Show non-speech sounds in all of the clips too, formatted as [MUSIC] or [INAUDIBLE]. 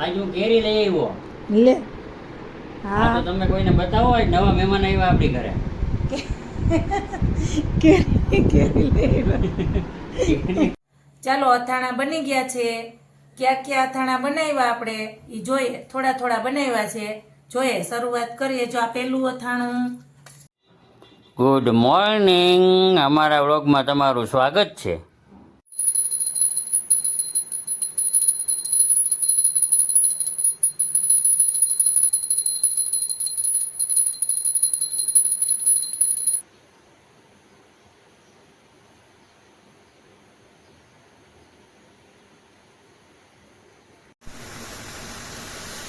આજ હું કેરી લઈ આવ્યો. લે. હા તો તમે કોઈને બતાવો હોય નવા મહેમાન આવ્યા આપણી ઘરે? કેરી કેરી લઈ આવ્યા. ચાલો અથાણા બની ગયા છે. ક્યાં ક્યાં અથાણા બનાવ્યા આપણે? એ જોઈએ થોડા થોડા બનાવ્યા છે. જોઈએ શરૂઆત કરીએ જો આ પેલું અથાણું. ગુડ મોર્નિંગ અમારા વ્લોગમાં તમારું સ્વાગત છે.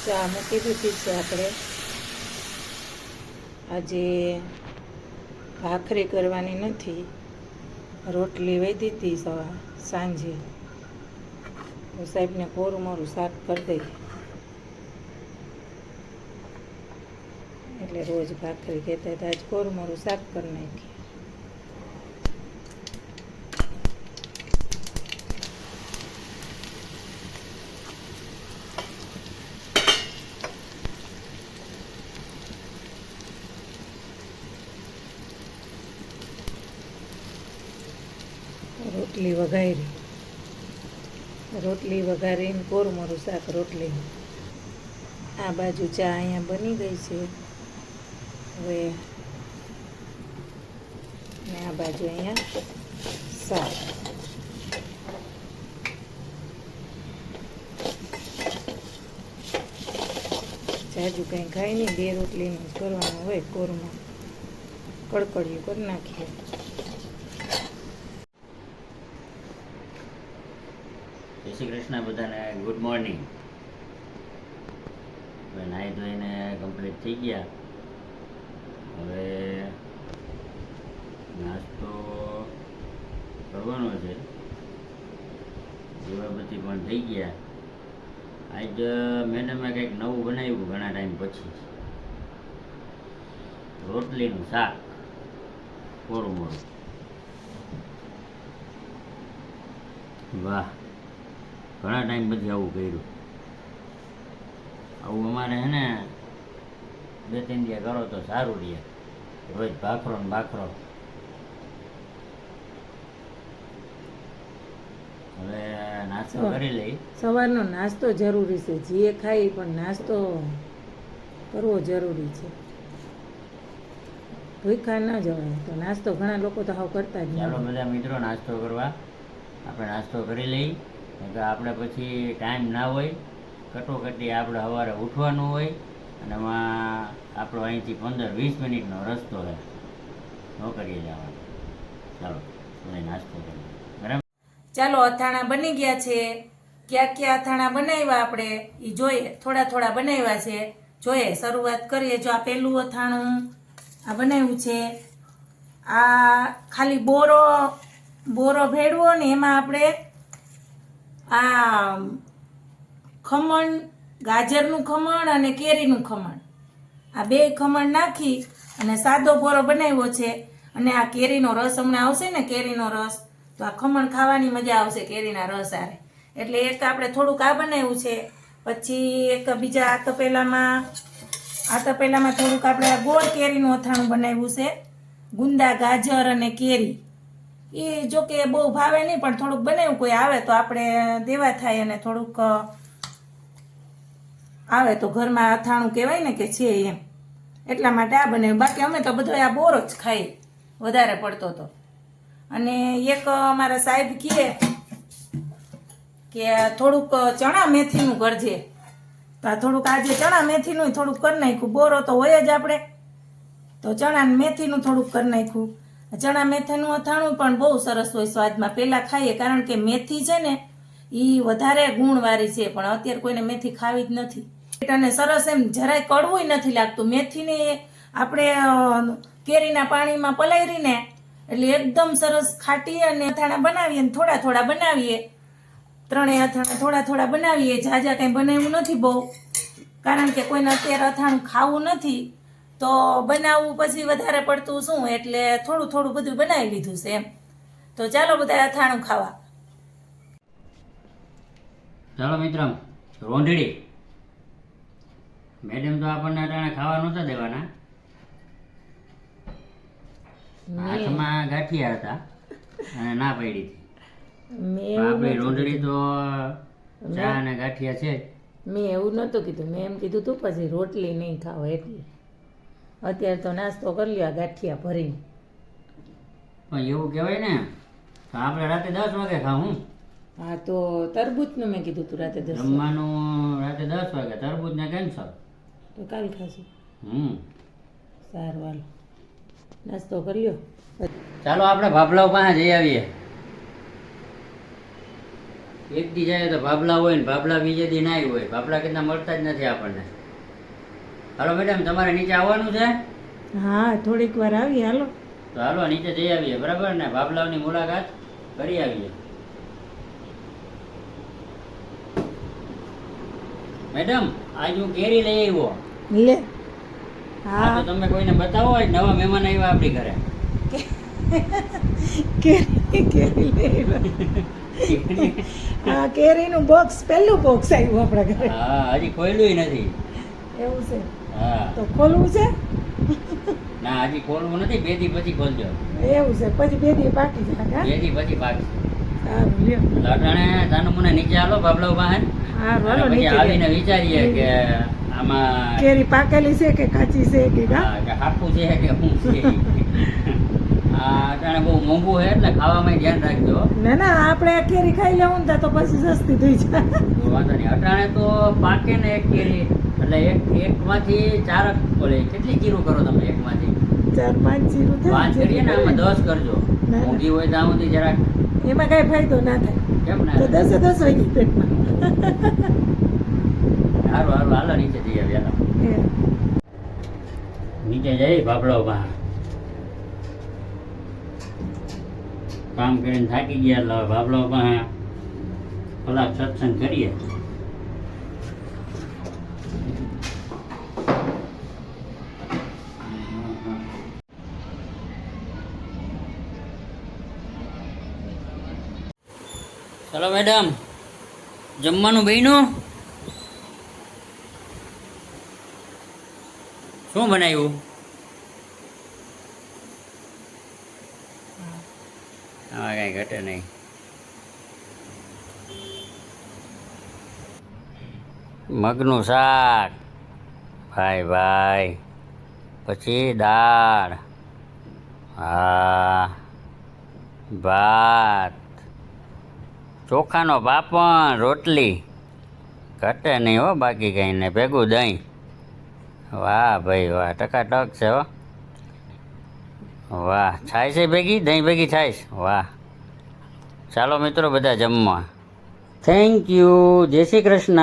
ચા મૂકી દીધી છે આપણે. આજે ભાખરી કરવાની નથી. રોટલી વહી દીધી સવા સાંજે. તો સાહેબને કોરું મોરું શાક કરી દઈએ એટલે રોજ ભાખરી કહેતા હતા, આજ કોરું મોરું શાક કરી નાખીએ રોટલી વઘારી. રોટલી વઘારીને કોરમોરું શાક રોટલી. આ બાજુ ચા અહીંયા બની ગઈ છે. હવે ને આ બાજુ અહીંયા શાક. જાજુ કંઈ ખાય નહીં, બે રોટલીનું જ કરવાનું હોય કોરમાં. કડકડિયું કરી નાખીએ. શ્રી કૃષ્ણ બધાને ગુડ મોર્નિંગ હવે નાહી ધોઈને કમ્પ્લીટ થઈ ગયા. હવે નાસ્તો કરવાનો છે. દીવાબત્તી પણ થઈ ગયા. આજ મેડમે કંઈક નવું બનાવ્યું ઘણા ટાઈમ પછી. રોટલીનું શાક કોરું મોરું વાહ. ઘણા ટાઈમ પછી આવું કર્યું. આવું અમારે હે ને બે ત્રણ દિવસ કરો તો સારું રહે. રોજ ભાખરો ને ભાખરો. હવે નાસ્તો કરી લઈ. સવારનો નાસ્તો જરૂરી છે. જે ખાઈ પણ નાસ્તો કરવો જરૂરી છે. ભૂખા ન જવાય. તો નાસ્તો ઘણા લોકો તો હાવ કરતા જ ચાલો બધા મિત્રો નાસ્તો કરવા. આપણે નાસ્તો કરી લઈ. તો આપણે પછી ટાઈમ ના હોય, કટોકટી આપણે સવારે ઉઠવાનું હોય, અને એમાં આપણો અહીંથી પંદર વીસ મિનિટનો રસ્તો હોય નોકરીએ જવાનો. ચાલો બધા નાસ્તો કરીએ. બરાબર? ચાલો, અથાણા બની ગયા છે. ક્યાં ક્યાં અથાણા બનાવ્યા આપણે? એ જોઈએ, થોડા થોડા બનાવ્યા છે. જોઈએ, શરૂઆત કરીએ જો આ પેલું અથાણું આ બનાવ્યું છે. આ ખાલી બોરો બોરો ભેળવો ને એમાં આપણે આ ખમણ, ગાજરનું ખમણ અને કેરીનું ખમણ. આ બે ખમણ નાખી અને સાદો બોરો બનાવ્યો છે અને આ કેરીનો રસ હમણાં આવશે ને, કેરીનો રસ. તો આ ખમણ ખાવાની મજા આવશે કેરીના રસ આરે. એટલે એક આપણે થોડુંક આ બનાવ્યું છે, પછી એક બીજા આ તપેલામાં આ તપેલામાં થોડુંક આપણે ગોળ કેરીનું અથાણું બનાવ્યું છે. ગુંદા, ગાજર અને કેરી. એ જો કે બહુ ભાવે નહીં, પણ થોડુંક બનાવ્યું, કોઈ આવે તો આપણે દેવા થાય અને થોડુંક આવે તો ઘરમાં અથાણું કહેવાય ને કે છે એમ. એટલા માટે આ બને. બાકી અમે તો બધો આ બોર જ ખાઈ, વધારે પડતો તો. અને એક અમારા સાહેબ કહે કે થોડુંક ચણા મેથીનું કરજે તો આ થોડુંક આજે ચણા મેથીનું થોડુંક કરી નાખ્યું. બોરો તો હોય જ આપણે. તો ચણા મેથીનું થોડુંક કરી નાખ્યું. ચણા મેથીનું અથાણું પણ બહુ સરસ હોય સ્વાદમાં. પહેલાં ખાઈએ કારણ કે મેથી છે ને એ વધારે ગુણવાળી છે, પણ અત્યારે કોઈને મેથી ખાવી જ નથી. અને સરસ એમ જરાય કડવું નથી લાગતું. મેથીને આપણે કેરીના પાણીમાં પલાયરીને એટલે એકદમ સરસ ખાટી અને અથાણા બનાવીએ ને થોડા થોડા બનાવીએ. ત્રણેય અથાણા થોડા થોડા બનાવીએ. જાજા કંઈ બનાવ્યું નથી બહુ. કારણ કે કોઈને અત્યારે અથાણું ખાવું નથી. તો બનાવવું પછી વધારે પડતું શું? એટલે થોડું થોડું બધું બનાવી લીધું છે એમ. તો ચાલો બધા અથાણું ખાવા. ચાલો મિત્ર રોંઢડી મેડમ તો આપણને અટાણે ખાવા નહોતા દેવાના. હાથમાં ગાંઠિયા હતા અને ના પડી હતી. આપણી રોંઢડી તો ચા અને ગાંઠિયા છે મેં એવું નહોતું કીધું. મેં એમ કીધું તું પછી રોટલી નહીં ખાવ એટલે. અત્યારે તો નાસ્તો કરી લ્યો ગાંઠિયા ભરીને. પણ એવું કહેવાય ને આપણે રાતે દસ વાગે ખાવું. હા તો તરબૂચનું મેં કીધું તું રાતે દસ જમવાનું રાતે દસ વાગે તરબૂચ ને કેન્સલ. તો કાવી ખાશું. હમ. સારું હાલો. નાસ્તો કરી લ્યો ચાલો આપણે ભાભલાઓ પાસે જઈ આવીએ. એક દી જાય તો ભાભલા હોય ને ભાભલા બીજે દી ના હોય. ભાભલા કેટલા મળતા જ નથી આપણને. હાલો મેડમ તમારે નીચે આવવાનું છે? હા થોડીક વાર આવીએ હાલો. તો હાલો નીચે જઈ આવીએ બરાબર? ને ભાભલાઓની મુલાકાત કરી આવીએ. મેડમ આજ હું કેરી લઈ આવ્યો. લે. હા તો તમે કોઈને બતાવો હોય નવા મહેમાન આવ્યા આપણી ઘરે? કેરી કેરી લઈ હા કેરીનું બોક્સ પહેલું બોક્સ આવ્યું આપણા ઘરે. હા હજી ખોલ્યું નથી. એવું છે. તો ખોલવું છે? ના હજી ખોલવું નથી બે દી પછી ખોલજો. એવું છે પછી બે દી બાકી છે બે દી પછી સારું તાનું મને નીચે હાલો બાબલો નીચે આવીને વિચારીએ કે આમાં કેરી પાકેલી છે કે કાચી છે કે હા, હાફું છે કે શું છે? [LAUGHS] અટાણે બહુ મોંઘું છે એટલે ખાવામાં ધ્યાન રાખજો. ના ના આપણે આ કેરી ખાઈ લેવું ને તો પછી સસ્તી થઈ જાય. વાંધો નહીં. અટાણે તો પાકે ને એક કેરી. એટલે એક એકમાંથી ચાર બોલે. કેટલી જીરું કરો તમે એકમાંથી? ચાર પાંચ જીરું પાંચ કરીએ ને આમાં દસ કરજો. મોંઘી હોય ત્યાં સુધી જરાક. એમાં કઈ ફાયદો ના થાય. કેમ તો ના દસે દસ હોય પેટમાં. સારું સારું હાલો નીચે જઈ આવીએ હાલો નીચે જઈ બાબડો કામ કરીને થાકી ગયા એટલે હવે બાબલો પાસે કલાક સત્સંગ કરીએ ચલો મેડમ જમવાનું બન્યું શું બનાવ્યું આમાં કાંઈ ઘટે નહીં. મગનું શાક. ભાઈ ભાઈ. પછી દાળ. હા. ભાત. ચોખાનો પાપણ, રોટલી. ઘટે નહીં હો બાકી કંઈ ને ભેગું દહીં. વાહ ભાઈ, વાહ. ટકાટક છે હો. વાહ, થાય છે ભેગી? દહીં ભેગી થાય છે? વાહ. ચાલો મિત્રો, બધા જમવા. થેન્ક યુ જય શ્રી કૃષ્ણ.